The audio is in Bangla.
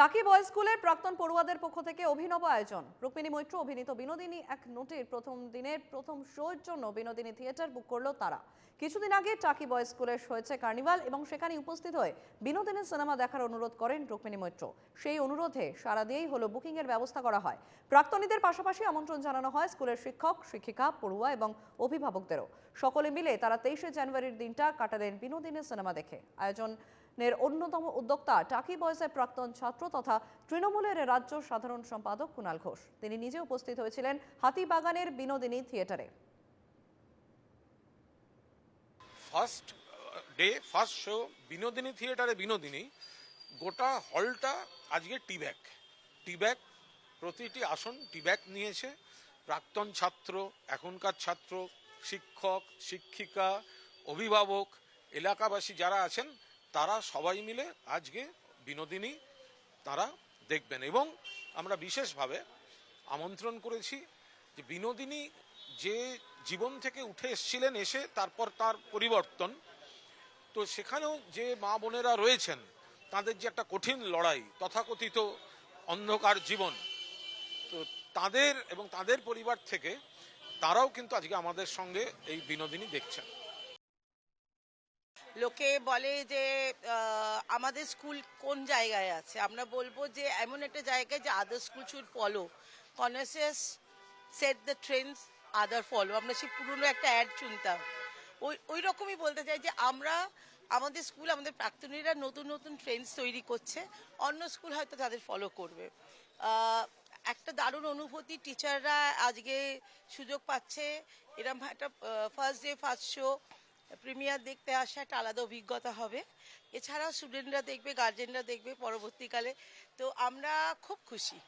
টাকি বয়েজ স্কুলের প্রাক্তন পড়ুয়াদের পক্ষ থেকে অভিনব আয়োজন। রুক্মিণী মৈত্র, অভিনীত বিনোদিনী এক নোটের প্রথম দিনের প্রথম শোয়ের জন্য বিনোদিনী থিয়েটার বুক করল তারা। কিছুদিন আগে টাকি বয়েজ স্কুলে হয়েছে কার্নিভাল এবং সেখানে উপস্থিত হয়ে বিনোদিনী সিনেমা দেখার অনুরোধ করেন রুক্মিণী মৈত্র। সেই অনুরোধে সারা দিয়েই হলো বুকিংয়ের ব্যবস্থা করা হয়। প্রাক্তনীদের পাশাপাশি আমন্ত্রণ জানানো হয় স্কুলের শিক্ষক, শিক্ষিকা, পড়ুয়া এবং অভিভাবকদেরও। সকলে মিলে তারা তেইশে জানুয়ারির দিনটা কাটালেন বিনোদিনী সিনেমা দেখে। আয়োজন নের অন্যতম উদ্যোক্তা টাকি বয়সের প্রাক্তন ছাত্র তথা তৃণমূলের রাজ্য সাধারণ সম্পাদক কুণাল ঘোষ। তিনি নিজে উপস্থিত হয়েছিলেন হাতিবাগানের বিনোদিনী থিয়েটারে। First day, first show, Binodini থিয়েটারে বিনোদিনী, গোটা হলটা আজকে টি ব্যাগ টি ব্যাগ প্রতিটি আসন টি ব্যাগ নিয়েছে। প্রাক্তন ছাত্র, এখনকার ছাত্র, শিক্ষক, শিক্ষিকা, অভিভাবক, এলাকাবাসী যারা আছেন তারা সবাই মিলে আজকে বিনোদিনী তারা দেখবেন। এবং আমরা বিশেষভাবে আমন্ত্রণ করেছি যে বিনোদিনী যে জীবন থেকে উঠে এসেছিলেন, এসে তারপর তার পরিবর্তন। তো সেখানেও যে মা বোনেরা রয়েছেন, তাদের যে একটা কঠিন লড়াই, তথাকথিত অন্ধকার জীবন, তো তাদের এবং তাদের পরিবার থেকে তারাও কিন্তু আজকে আমাদের সঙ্গে এই বিনোদিনী দেখছেন। লোকে বলে যে আমাদের স্কুল কোন জায়গায় আছে? আমরা বলব যে, এমন একটা জায়গায় যে other school should follow conscious set the trends other follow আমরা সেই পুরনো একটা অ্যাড শুনতাম ওই ওই রকমই বলতে চাই যে, আমরা, আমাদের স্কুল, আমাদের প্রাক্তনীরা নতুন নতুন ট্রেন্ডস তৈরি করছে। অন্য স্কুল হয়তো তাদের ফলো করবে। একটা দারুণ অনুভূতি টিচাররা আজকে সুযোগ পাচ্ছে। এরকম একটা first day first show premiere দেখতে আসা একটা আলাদা অভিজ্ঞতা হবে। এছাড়াও স্টুডেন্টরা দেখবে গার্জেনরা দেখবে পরবর্তীকালে। তো আমরা খুব খুশি।